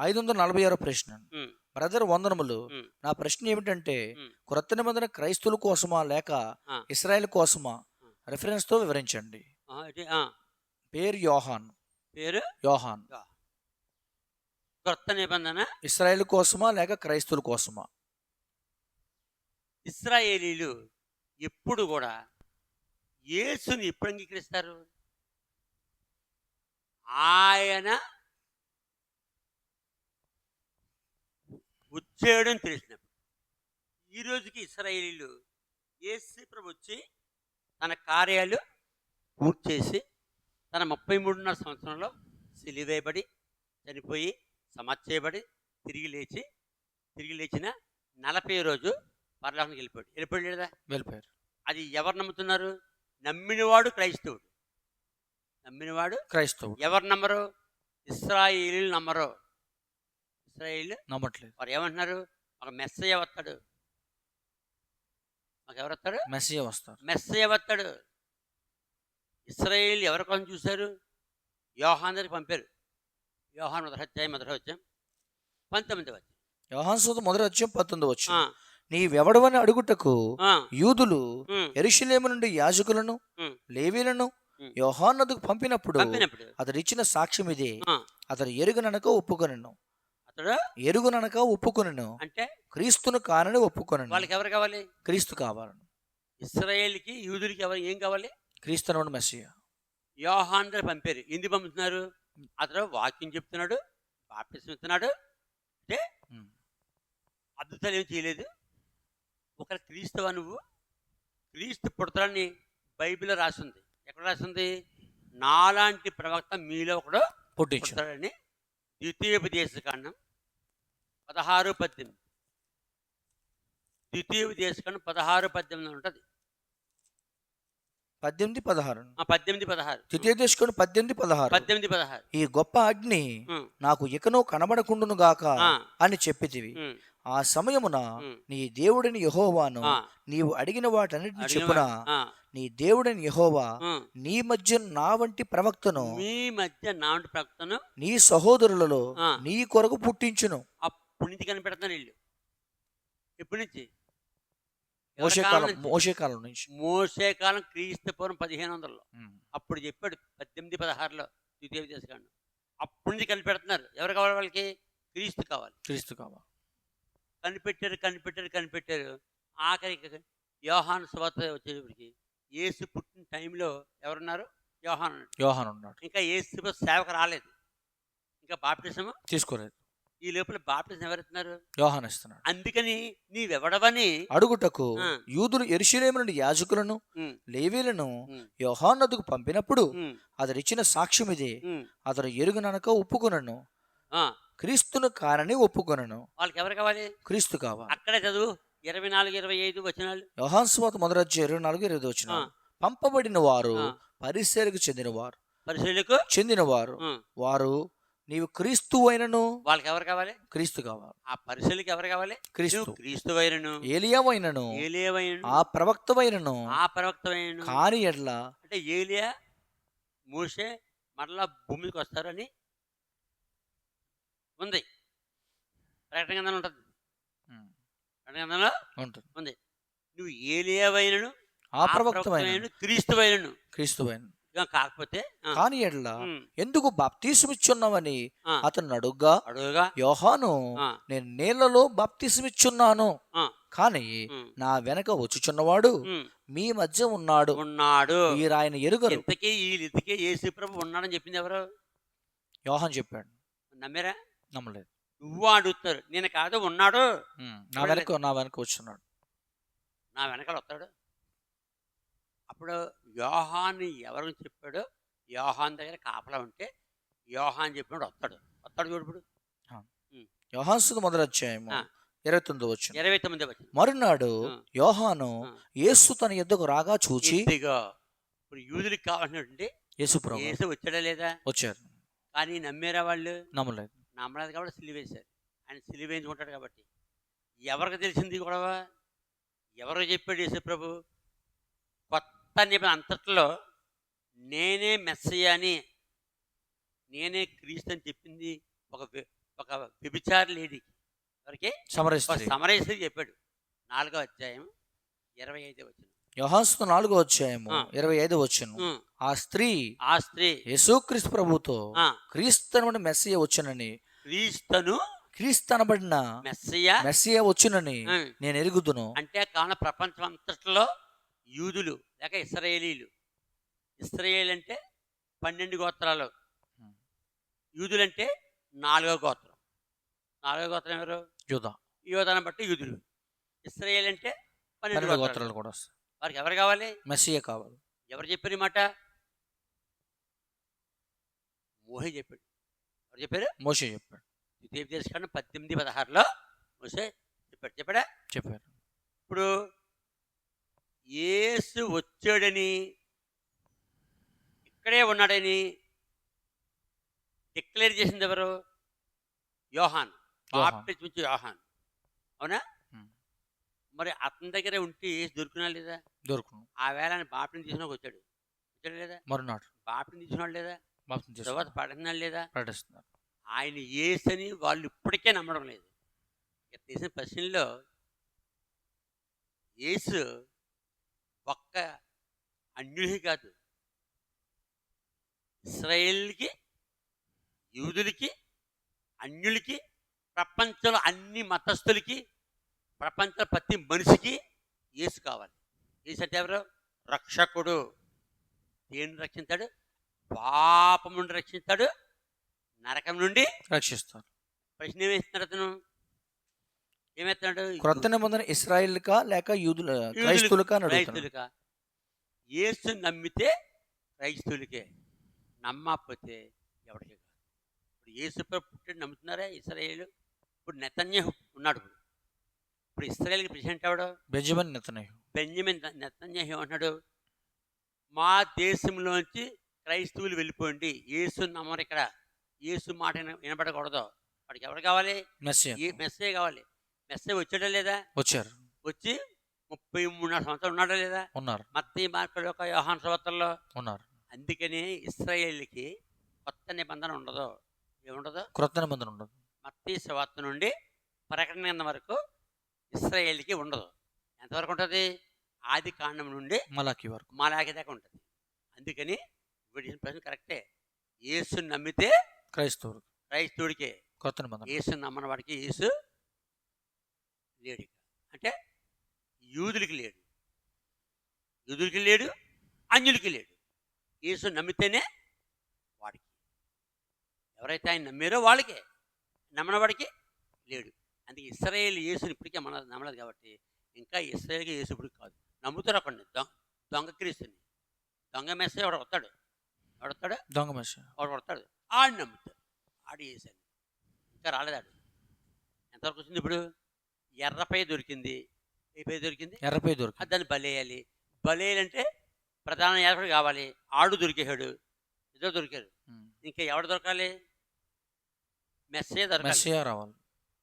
ఐదు వందల నలభై ఆరో ప్రశ్న. బ్రదర్ వందనములు. నా ప్రశ్న ఏమిటంటే. క్రొత్త నిబంధన క్రైస్తువుల కోసమా లేక. ఇస్రాయేల్ కోసమా. రెఫరెన్స్తో వివరించండి. పేరు యోహాన్. పేరు? యోహాన్. క్రొత్త నిబంధన? ఇస్రాయేల్ కోసమా లేక క్రైస్తువుల కోసమా? ఇస్రాయేలీలు ఎప్పుడు కూడా యేసుని ఎప్పుడు అంగీకరిస్తారు? ఆయన వచ్చాడని తెలిసినప్పుడు ఈ రోజుకి ఇస్రాయేలీలు యేసు ప్రభు వచ్చి తన కార్యాలు పూర్తి చేసి తన ముప్పై మూడున్నర సంవత్సరంలో సిలివేయబడి చనిపోయి సమాధి చేయబడి తిరిగి లేచి తిరిగి లేచిన నలభై రోజు పరలోకానికి వెళ్ళిపోయాడు. వెళ్ళిపోయాడు లేదా? వెళ్ళిపోయారు. అది ఎవరు నమ్ముతున్నారు? నమ్మినవాడు క్రైస్తవుడు. నమ్మినవాడు క్రైస్తవుడు. ఎవరు నమ్మరు? ఇస్రాయేలీలు నమ్మరు. ఇస్రాయేల్ నమ్మట్లేదు. వారు ఏమంటున్నారు ఒక మెస్సయ్య వస్తాడు. మాకు ఎవరు వస్తాడు మెస్సియా వస్తారు. మెస్సయ్య వస్తాడు. ఇస్రాయేల్ ఎవరి కోసం చూశారు? యోహాన్ దగ్గరికి పంపారు. యోహాన్ మొదటి అధ్యాయం మొదటి వచ్చాం పంతొమ్మిది వచ్చాం యోహాన్ సూత మొదటి వచ్చాం పంతొమ్మిది వచ్చి నీ వెవడవని అడుగుటకు యూదులు ఎరుషులేము నుండి యాజకులను. లేవీలను ఉమ్. యోహాన్నదుకు పంపినప్పుడు పంపినప్పుడు. అతడు ఇచ్చిన సాక్ష్యం ఇదే. అతడు ఎరుగుననక ఒప్పుకొనను. అతడు ఎరుగుననక ఒప్పుకొనను. అంటే క్రీస్తును కానని ఒప్పుకొనను. వాళ్ళకి ఎవరు కావాలి? క్రీస్తు కావాలను. ఇస్రాయేల్కి యూదులకి ఎవరు ఏం కావాలి? క్రీస్తు అనబడు మెస్సియా. యోహాన్ దగ్గర పంపారు. ఎందుకు పంపుతున్నారు? అతడు వాక్యం చెప్తున్నాడు బాప్టిజం ఇస్తున్నాడు. అంటే. అద్భుతాలు ఏం చేయలేదు. ఒక క్రీస్తువా నువ్వు? క్రీస్తు పుడతాడని బైబిల్లో రాసింది. ఎక్కడ రాసింది? నాలాంటి ప్రవక్త మీలో ఒకడు పుట్టించు పుడతాడని ద్వితీయోపదేశ కాండం పదహారు పద్దెనిమిది. ద్వితీయోపదేశ కాండం పదహారు పద్దెనిమిది ఉంటుంది. పద్దెనిమిది పదహారు. ఆ పద్దెనిమిది పదహారు. ద్వితీయ దేశకుడు పద్దెనిమిది పదహారు. పద్దెనిమిది పదహారు. ఈ గొప్ప అగ్ని నాకు ఇకనో కనబడకుండును గాక అని చెప్పితివి. ఆ సమయమున నీ దేవుడిని యహోవాను నీవు అడిగిన వాటన్నిటిని చెప్పున నీ దేవుడిని యహోవా. నీ మధ్య నా వంటి ప్రవక్తను మీ మధ్య నాటి ప్రవక్తను నీ సహోదరులలో. నీ కొరకు పుట్టించును. అప్పటి నుంచి కనిపెడుతున్నారు వీళ్ళు. ఎప్పటి నుంచి? ఎవరి మోసే కాలం కాలం నుంచి? మోసే కాలం నుంచి. మోసే కాలం క్రీస్తు పూర్వం పదిహేను వందలలో. అప్పుడు చెప్పాడు పద్దెనిమిది పదహారులో ద్వితీయ దేశకాండం అప్పటి నుంచి కనిపెడుతున్నారు. ఎవరు కావాలి వాళ్ళకి? క్రీస్తు కావాలి. క్రీస్తు కావా కనిపెట్టారు కనిపెట్టారు కనిపెట్టారు. ఆఖరికి యోహాను స్వాత వచ్చేటప్పటికి యేసు పుట్టిన టైంలో ఎవరున్నారు? యోహాన్. యోహాన్ ఉన్నాడు. ఇంకా యేసు సేవకు రాలేదు. ఇంకా బాప్టిజం తీసుకోలేదు. ఈ లోపల బాప్టిజం ఎవరెత్తున్నారు? యోహాన్ ఇస్తున్నాడు. అందుకని నీవెవడవని అడుగుటకు. యూదులు ఎరుషులేము నుండి యాజకులను లేవీలను యోహాన్నదుకు పంపినప్పుడు ఉమ్, అతడు ఇచ్చిన సాక్ష్యం ఇదే. అతడు ఎరుగుననక ఒప్పుకొనను. క్రీస్తును కానని ఒప్పుకొనను. వాళ్ళకి ఎవరు కావాలి? క్రీస్తు కావా అక్కడే చదువు. ఇరవై నాలుగు ఇరవై ఐదు వచనాలు. యోహాన్ స్వాత మొదటి ఇరవై నాలుగు ఇరవై వచ్చిన. పంపబడిన వారు ఆ. పరిశీలకు చెందినవారు. పరిశీలకు చెందినవారు. వారు నీవు క్రీస్తు అయినను. వాళ్ళకి ఎవరు కావాలి? క్రీస్తు కావాలి. ఆ పరిశీలకి ఎవరు కావాలి? క్రీస్తు. నువ్వు క్రీస్తువైనను ఏలియావైనను ఏలియవైనను ఆ ప్రవక్తవైనను ఆ ప్రవక్తవైనను కాని ఎడ్ల అంటే ఏలియా మూసే మరలా భూమికి వస్తారని ఉంది. ప్రకటన గ్రంథంలో ఉంటుంది. ప్రకటన గ్రంథంలో ఉంటుంది. నువ్వు ఏలియావైనను ఆ ప్రవక్తమైన క్రీస్తువైనను క్రీస్తువైన ఇక కాకపోతే కాని ఎడ్ల ఎందుకు బాప్తీసమిచ్చున్నావని అతను అడుగ్గా అడుగుగా. యోహాను నేను నీళ్ళలో బాప్తిసమిచ్చున్నాను. కానీ నా వెనక వచ్చుచున్నవాడు మీ మధ్య ఉన్నాడు. ఉన్నాడు. మీరు ఆయన ఎరుగరు. ఇంతకీ ఈ ఇంతకీ ప్రభు ఉన్నాడని చెప్పింది ఎవరు? యోహాన్ చెప్పాడు. నమ్మారా? నమ్మలేదు. నువ్వు అడుగుతారు నేను కాదు ఉన్నాడు. నా వెనక నా వెనక వచ్చున్నాడు నా వెనకాల వస్తాడు. అప్పుడు యోహాన్ ఎవరు చెప్పాడో? యోహాన్ దగ్గర కాపలా ఉంటే యోహాన్ చెప్పినాడు వస్తాడు. వస్తాడు చూడు యోహాన్ సుధ మొదటి అధ్యాయము. ఇరవై తొమ్మిది వచ్చిన ఇరవై తొమ్మిది వచ్చింది మరునాడు. యోహాను. యేసు తన ఎద్దకు రాగా చూచి ఇప్పుడు యూదులకు కావాల్సినటువంటి యేసు యేసు వచ్చాడా లేదా? వచ్చారు కానీ నమ్మారా వాళ్ళు? నమ్మలేదు. నమ్మలేదు కాబట్టి సిలివేశారు ఆయన సిలివేయించుకుంటాడు కాబట్టి. ఎవరికి తెలిసింది గొడవ? ఎవరు చెప్పాడు యేసు ప్రభు? కొత్త నిబంధన అంతట్లో నేనే మెస్సయ్య అని నేనే క్రీస్తు అని చెప్పింది ఒక ఒక వ్యభిచార లేడీకి ఎవరికి? సమరేశ్వరి చెప్పాడు. నాలుగో అధ్యాయం ఇరవై ఐదు వచ్చిన యోహాసు నాలుగో అధ్యాయము. ఇరవై ఐదు వచ్చును ఆ. స్త్రీ ఆ స్త్రీ యేసుక్రీస్తు ప్రభుతో ఆ, క్రీస్తనబడిన మెస్సియ వచ్చునని క్రీస్తును క్రీస్తనబడిన మెస్సయ్య మెస్సియ వచ్చునని నేను ఎరుగుదును. అంటే కావున ప్రపంచం అంతట్లో యూదులు లేక ఇస్రాయేలీలు. ఇస్రాయేల్ అంటే పన్నెండు గోత్రాలు. యూదులంటే నాలుగో గోత్రం. నాలుగో గోత్రం ఎవరు? యూదా. యోధాన్ని బట్టి యూదులు. ఇస్రాయేల్ అంటే పన్నెండు గోత్రాలు. కూడా వారికి ఎవరు కావాలి? మెస్సియ కావాలి. ఎవరు చెప్పారు ఈ మాట? మోహే చెప్పాడు. ఎవరు చెప్పారు? మోషే చెప్పాడు. దేశకాండ పద్దెనిమిది పదహారులో మోసే చెప్పాడు చెప్పాడా? చెప్పారు ఇప్పుడు యేసు వచ్చాడని ఇక్కడే ఉన్నాడని డిక్లేర్ చేసింది ఎవరు? యోహాన్. బాప్టిజం ఇచ్చే యోహాన్. అవునా. మరి అతని దగ్గరే ఉంటే యేసు దొరికినా లేదా? దొరుకును ఆ వేళ ఆయన బాప్టిని వచ్చాడు. వచ్చాడు లేదా? మరునాడు. బాప్టిని తీసుకున్నాడు లేదా? తర్వాత. పడుతున్నాడు లేదా? ప్రకటిస్తున్నారు ఆయన యేసని వాళ్ళు ఇప్పటికే నమ్మడం లేదు. ఇక తీసిన ప్రశ్నలో యేసు ఒక్క అన్యుడికి కాదు. ఇస్రాయేల్కి యూదులకి అన్యులకి ప్రపంచంలో అన్ని మతస్థులకి ప్రపంచ ప్రతి మనిషికి యేసు కావాలి. యేసు అంటే ఎవరు? రక్షకుడు. దేన్ని రక్షిస్తాడు పాపం నుండి రక్షిస్తాడు. నరకం నుండి రక్షిస్తారు ప్రశ్న ఏమేస్తున్నాడు అతను? ఏమేస్తున్నాడు క్రొత్త నిబంధన ఇస్రాయిల్కా లేక యూదుల అడుగుతున్నాడు. క్రైస్తువులుగా యేసు నమ్మితే క్రైస్తువులకే నమ్మకపోతే ఎవరికి కాదు. ఇప్పుడు ప్రభు పుట్టాడు నమ్ముతున్నారా ఇస్రాయేల్? ఇప్పుడు నెతన్యాహు ఉన్నాడు. ఇప్పుడు ఇస్రాయేల్కి ప్రెసిడెంట్ ఎవడు? Benjamin Netanyahu. బెంజమిన్ నెతన్యాహు ఏమంటున్నాడు? మా దేశంలోంచి క్రైస్తవులు వెళ్ళిపోండి. యేసు నమ్మరు ఇక్కడ యేసు మాట విన- వినబడకూడదు. వాడికి ఎవరు కావాలి? మెస్సే. కావాలి. మెస్సే వచ్చాడా లేదా? వచ్చారు. వచ్చి ముప్పై మూడున్నర సంవత్సరాలు ఉన్నాడా లేదా? ఉన్నారు. మత్తి మార్కుడు యొక్క యోహాన్ సంవత్సరంలో ఉన్నారు. అందుకని ఇస్రాయేల్కి కొత్త నిబంధన ఉండదు. ఏముండదు? క్రొత్త నిబంధన ఉండదు. మత్తి శవార్త నుండి ప్రకటన గ్రంథం వరకు ఇస్రాయేల్కి ఉండదు. ఎంతవరకు ఉంటుంది? ఆది కాండం నుండి మలాకి వరకు. మాలాకి దాకా ఉంటుంది. అందుకని వీడి ప్రశ్న కరెక్టే. యేసు నమ్మితే క్రైస్తవులు క్రైస్తవుడికే. నిబంధన యేసు నమ్మని వాడికి యేసు లేడు. అంటే యూదులకి లేడు. యూదులకి లేడు అన్యులకి లేడు. యేసు నమ్మితేనే వాడికి. ఎవరైతే ఆయన నమ్మారో వాళ్ళకే. నమ్మని వాడికి లేడు. అందుకే ఇస్రాయేల్ యేసుని ఇప్పటికే మన నమ్మలేదు కాబట్టి ఇంకా ఇస్రాయేల్కి యేసు ఇప్పుడు కాదు. నమ్ముతారు అక్కడిని దొంగ దొంగ క్రీస్తుని. దొంగ మెసేజ్ ఎవడు వస్తాడు. ఎవడు వస్తాడు దొంగ మెస్సియా వాడు కొడతాడు. ఆడు నమ్ముతాడు. ఆడు వేసాను ఇంకా రాలేదాడు ఎంతవరకు వచ్చింది ఇప్పుడు? ఎర్రపై దొరికింది. ఏ పై దొరికింది? ఎర్రపై దొరికి అది దాన్ని బలేయాలి బలేయాలంటే ప్రధాన యాజకుడు కావాలి. ఆడు దొరికేశాడు. ఇద్దరు దొరికారు. ఇంకా ఎవడు దొరకాలి? మెస్సే దొరకాలి. రావాలి.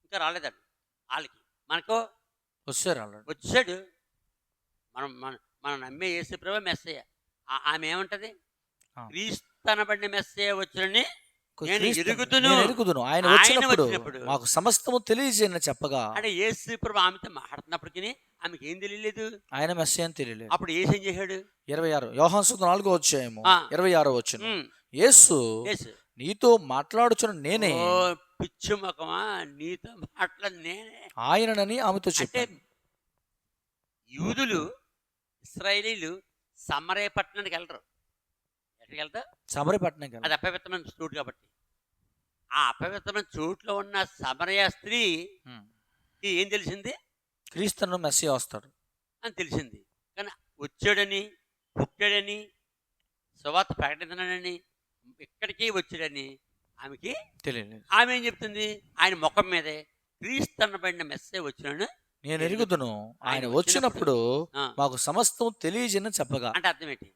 ఇంకా రాలేదాడు వాళ్ళకి. మనకు వచ్చారు ఆల్రెడీ వచ్చాడు. మనం మన మనం నమ్మే యేసు ప్రభు మెస్సయ్య. ఆ- ఆమె ఏమంటది? వచ్చునని క్రీస్తు- ఎరుగుదును. నేను ఎరుగుదును. ఆయన వచ్చినప్పుడు. మాకు సమస్తము తెలియజేయని చెప్పగా అంటే యేసు ప్రభు ఆమెతో మాట్లాడుతున్నప్పటికీ ఆమెకి ఏం తెలియలేదు? ఆయన మెస్సి అని తెలియలేదు. అప్పుడు యేసు ఏం చేశాడు? ఇరవై ఆరు. యోహాన్సు నాలుగో వచ్చాయేమో. ఇరవై ఆరో వచ్చిన యేసు నీతో మాట్లాడుచున్న నేనే. పిచ్చి ముఖమా? నీతో మాట్లాడి నేనే. ఆయననని ఆమెతో అంటే చెప్పాను యూదులు ఇస్రాయేలీలు సమరయ పట్టణానికి వెళ్ళరు. ఎక్కడికి వెళ్తారు సమరి పట్టణం అది అపవిత్రమైన చోటు కాబట్టి. ఆ అపవిత్రమైన చోట్లో ఉన్న సమరయ స్త్రీకి ఏం తెలిసింది? క్రీస్తును మెస్సి వస్తాడు. అని తెలిసింది. కానీ వచ్చాడని పుట్టాడని సువార్త ప్రకటించడానని ఇక్కడికి వచ్చాడని ఆమెకి తెలియలేదు. ఆమె ఏం చెప్తుంది? ఆయన ముఖం మీదే క్రీస్తనబడిన మెస్సే వచ్చినాను నేను ఎరుగుదును. ఆయన వచ్చినప్పుడు మాకు సమస్తం తెలియజేయని చెప్పగా. అంటే అర్థం ఏంటి?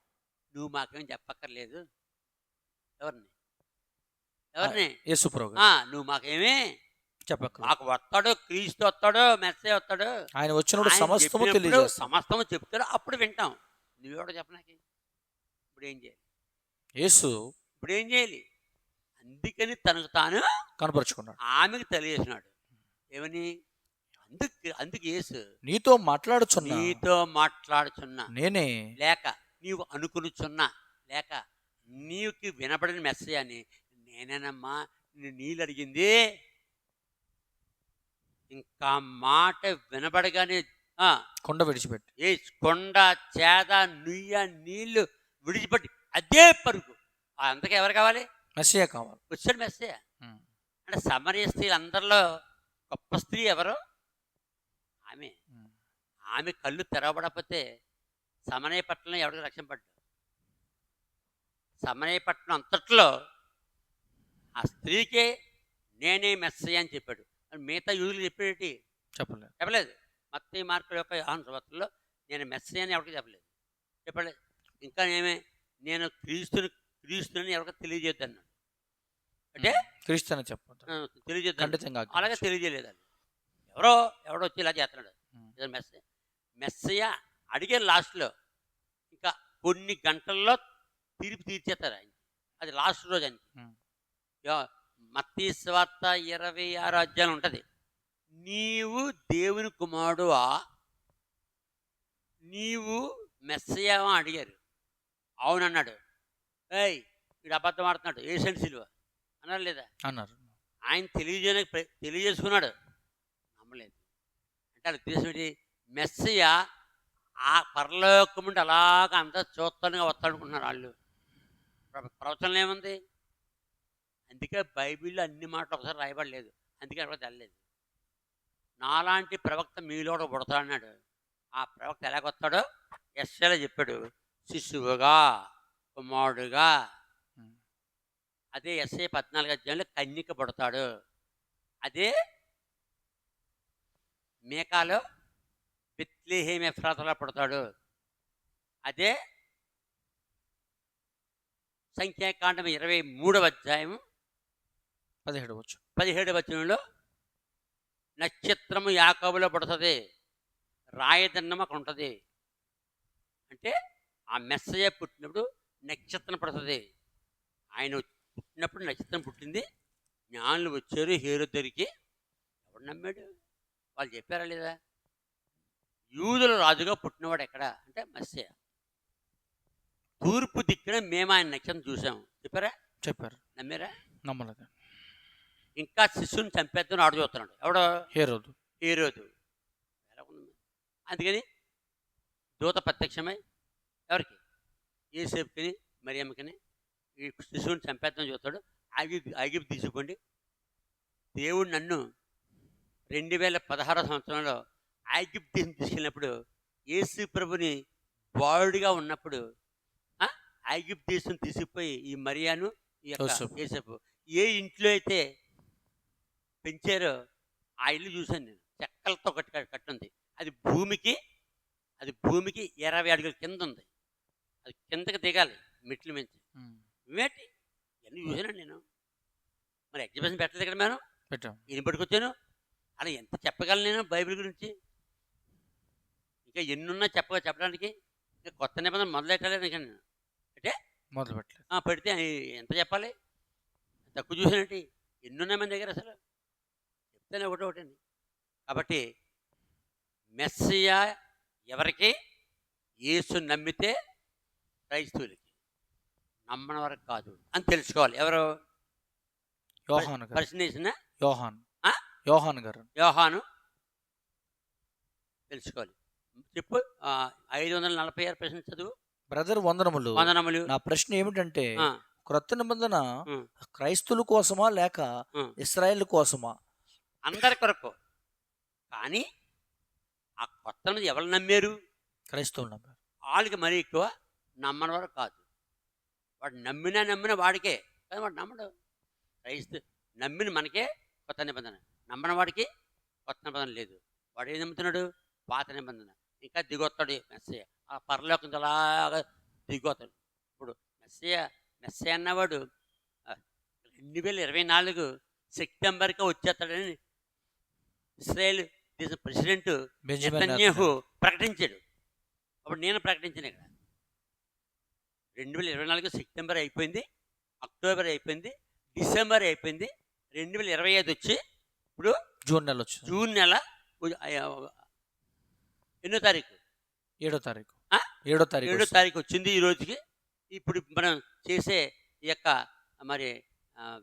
నువ్వు మాకేం చెప్పక్కర్లేదు. ఎవరిని? ఎవరిని? నువ్వు మాకేమీ? చెప్పక మాకు వస్తాడు క్రీస్తు వస్తాడు మెస్సే వస్తాడు ఆయన వచ్చినప్పుడు సమస్తము తెలియజేస్తాం. సమస్తము చెప్తాడు అప్పుడు వింటాం. నువ్వెవడో చెప్పనాకి ఇప్పుడు ఏం చేయాలి? యేసు ఇప్పుడు ఏం చేయాలి? అందుకని తనకు తాను కనపరుచుకున్నాడు. ఆమెకు తెలియజేసినాడు. ఏమని? అందుకు అందుకు యేసు నీతో మాట్లాడుచున్నా. నీతో మాట్లాడుచున్నా. నేనే లేక నీవు అనుకునుచున్నా. లేక నీవుకి వినబడిన మెసేజ్ అని నేనేనమ్మా నిన్ను నీళ్ళు అడిగింది ఇంకా మాట వినబడగానే ఆ, కొండ విడిచిపెట్టి. ఏ కొండ చేద నుయ్య నీళ్ళు విడిచిపెట్టి అదే పరుగు. అంతకు ఎవరు కావాలి? మెస్సియా కావాలి. వచ్చాడు మెస్సేజ్ ఉమ్. అంటే సమరయ స్త్రీలు అందరిలో గొప్ప స్త్రీ ఎవరు? ఆమె. ఆమె కళ్ళు తెరవబడకపోతే సమనయ పట్టణం ఎవరికి రక్షణ పడ్డాడు సమనయ పట్టణం అంతట్లో ఆ స్త్రీకే నేనే మెస్సయ్య అని చెప్పాడు. మిగతా యూదులు చెప్పేటి? చెప్పలేదు. చెప్పలేదు. మత్తయి మార్పుల యొక్క యోహాను సువార్తలో నేను మెస్సయ్య అని ఎవరికి చెప్పలేదు. చెప్పలేదు. ఇంకా ఏమే? నేను క్రీస్తుని క్రీస్తుని ఎవరికి తెలియజేద్దు అన్నాడు. అంటే? క్రీస్తు అని చెప్పదు ఆ, తెలియజేద్దాం అలాగే తెలియజేయలేదు ఎవరో ఎవడో వచ్చి ఇలా చేస్తున్నాడు. మెస్సయ్య. మెస్సయ్య అడిగే లాస్ట్లో. ఇంకా కొన్ని గంటల్లో తీర్పు తీర్చేస్తారు ఆయన. అది లాస్ట్ రోజు అని. మత్తీ స్వార్త ఇరవై ఆరు అధ్యాయం ఉంటుంది. నీవు దేవుని కుమారుడువా? నీవు మెస్సయ్యావా అడిగారు. అవునన్నాడు ఏయ్ వీడు అబద్ధం ఆడుతున్నాడు. ఏసెంట్ సిలువ? అన్నారు లేదా? అన్నారు. ఆయన తెలియజేయడానికి తెలియజేసుకున్నాడు. నమ్మలేదు. అంటే వాళ్ళ ఉద్దేశం ఏంటి? మెస్సయ్య ఆ పరలోకం నుండి అలాగ అంతా చూస్తానుగా వస్తాడనుకుంటున్నారు వాళ్ళు. ప్ర- ప్రవచనలు ఏముంది? అందుకే బైబిల్లో అన్ని మాటలు ఒకసారి రాయబడలేదు. అందుకే అక్కడ తెల్లలేదు. నాలాంటి ప్రవక్త మీలో పుడతాడన్నాడు. ఆ ప్రవక్త ఎలాగొస్తాడో ఎస్ఏలో చెప్పాడు. శిశువుగా కుమారుడుగా. అదే ఎస్ఐ పద్నాలుగు అధ్యాయంలో కన్యక పుడతాడు. అదే మేకాలో బిత్లేహేమ్ ఎఫ్రాతలో పుడతాడు. అదే సంఖ్యాకాండం ఇరవై మూడవ అధ్యాయం పదిహేడు వచ్చు పదిహేడు వచనంలో నక్షత్రము యాకోబులో పుడుతుంది రాయదన్నం అక్కడ ఉంటుంది. అంటే ఆ మెస్సయ్య పుట్టినప్పుడు నక్షత్రం పుడుతుంది. ఆయన పుట్టినప్పుడు నక్షత్రం పుట్టింది జ్ఞానులు వచ్చారు హీరో దొరికి. ఎవడు నమ్మాడు? వాళ్ళు చెప్పారా లేదా? యూదుల రాజుగా పుట్టినవాడు ఎక్కడ? అంటే మెస్సయ్య తూర్పు దిక్కున మేము ఆయన నక్షత్రం చూసాం. చెప్పారా? చెప్పారు. నమ్మారా? నమ్మలేదు. ఇంకా శిశువుని చంపేద్దని ఆడు చూస్తున్నాడు. ఎవడో? హేరోదు. హీరోదు. అందుకని దూత ప్రత్యక్షమై ఎవరికి? ఏసేపుకిని మరియమ్మకిని ఈ శిశువుని చంపేద్దాం చూస్తాడు. ఆగి ఆగిపు తీసుకోండి. దేవుడు నన్ను రెండు వేల పదహారో సంవత్సరంలో దేశం తీసుకెళ్ళినప్పుడు యేసు ప్రభుని బాడుగా ఉన్నప్పుడు ఆగిప్ దేశం తీసుకుపోయి ఈ మరియాను ఈ యొక్క యోసేపు. ఏ ఇంట్లో అయితే పెంచారో ఆ ఇల్లు చూశాను నేను. చెక్కలతో కట్టి కట్టుంది. అది భూమికి అది భూమికి ఇరవై అడుగుల కింద ఉంది. అది కిందకి దిగాలి మెట్లు మించి. ఇవేంటి? ఇవన్నీ చూసానండి నేను. మరి ఎగ్జిబిషన్ పెట్టలేదు ఇక్కడ నేను పెట్టాం. ఈయన పట్టుకొచ్చాను. అలా ఎంత చెప్పగలను నేను బైబిల్ గురించి? ఇంకా ఎన్నున్నా చెప్పగా చెప్పడానికి ఇంకా కొత్త నిబంధన మొదలెట్టలేదు ఇంకా నేను. మొదలు పెట్టలేదు. ఆ, పెడితే ఎంత చెప్పాలి? తక్కువ చూసినట్టు ఎన్నున్నాయి మన దగ్గర అసలు? చెప్తేనే ఒకటి ఒకటండి కాబట్టి మెస్సియా ఎవరికి? యేసు నమ్మితే క్రైస్తవులకి. నమ్మని వరకు కాదు అని తెలుసుకోవాలి. ఎవరు? యోహాన్ వేసిన యోహాన్? యోహాన్ గారు. యోహాను. తెలుసుకోవాలి. చెప్పు ఐదు వందల నలభై ఆరు ప్రశ్న చదువు. బ్రదర్ వందనములు. వందనములు. నా ప్రశ్న ఏమిటంటే క్రొత్త నిబంధన. క్రైస్తువుల కోసమా లేక. ఇస్రాయేల్ కోసమా? అందరి కొరకు. కానీ ఆ కొత్త ఎవరు నమ్మారు? క్రైస్తవులు నమ్మారు. వాళ్ళకి మరీ ఎక్కువ నమ్మని వాడు కాదు. వాడు నమ్మినా నమ్మిన వాడికే. కానీ వాడు నమ్మడు. క్రైస్తు నమ్మిన మనకే కొత్త నిబంధన. నమ్మని వాడికి కొత్త నిబంధన లేదు. వాడు ఏం నమ్ముతున్నాడు? పాత నిబంధన. ఇంకా దిగొస్తాడు మెస్సయ్య. ఆ పరలోకం అలాగా దిగొస్తాడు. ఇప్పుడు మెస్సయ్య మెస్సయ్య అన్నవాడు రెండు వేల ఇరవై నాలుగు సెప్టెంబర్కి వచ్చేస్తాడని ఇస్రాయేల్ దేశ ప్రెసిడెంట్ నెతన్యాహు ప్రకటించాడు. అప్పుడు నేను ప్రకటించాను ఇక్కడ. రెండు వేల ఇరవై నాలుగు సెప్టెంబర్ అయిపోయింది అక్టోబర్ అయిపోయింది డిసెంబర్ అయిపోయింది. రెండు వేల ఇరవై ఐదు వచ్చి ఇప్పుడు జూన్ నెల జూన్ నెల ఎన్నో తారీఖు? ఏడో తారీఖు? ఏడో తారీఖు ఏడో. తారీఖు వచ్చింది ఈ రోజుకి. ఇప్పుడు మనం చేసే ఈ యొక్క మరి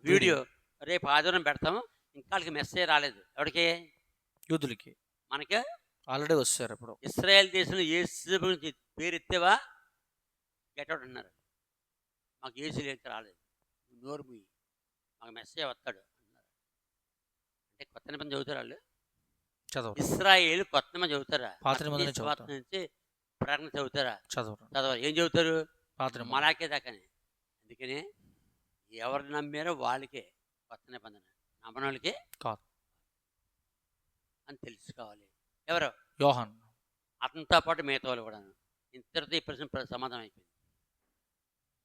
వీడియో రేపు ఆదివారం పెడతాము. ఇంకా మెసేజ్ రాలేదు. ఎవరికి యూదులకి. మనకి? ఆల్రెడీ వచ్చారు ఇప్పుడు. ఇస్రాయేల్ దేశంలో ఏసు గురించి పేరు ఎత్తేవా? గెట్అవుట్ అన్నారు. మాకు ఏసీ లేక రాలేదు. నోరు మూయి. మాకు మెసేజ్ వస్తాడు అన్నారు. అంటే కొత్త నిబంధన చదువుతారు వాళ్ళు. చదవరు. ఇస్రాయేల్ కొత్త నిబంధన చదువుతారా? పాత నిబంధన నుంచి ప్రకటన చదువుతారా? చదవరు. చదవరు. ఏం చదువుతారు? పాత. మలాకే దాకానే. అందుకని ఎవరు నమ్మారో వాళ్ళకే కొత్త నిబంధన. నమ్మని వాళ్ళకి కాదు. అని తెలుసుకోవాలి. ఎవరు? యోహాన్. అతనితో పాటు మిగతా వాళ్ళు కూడా ఇంతటితో ఈ ప్రశ్న సమాధానం అయిపోయింది.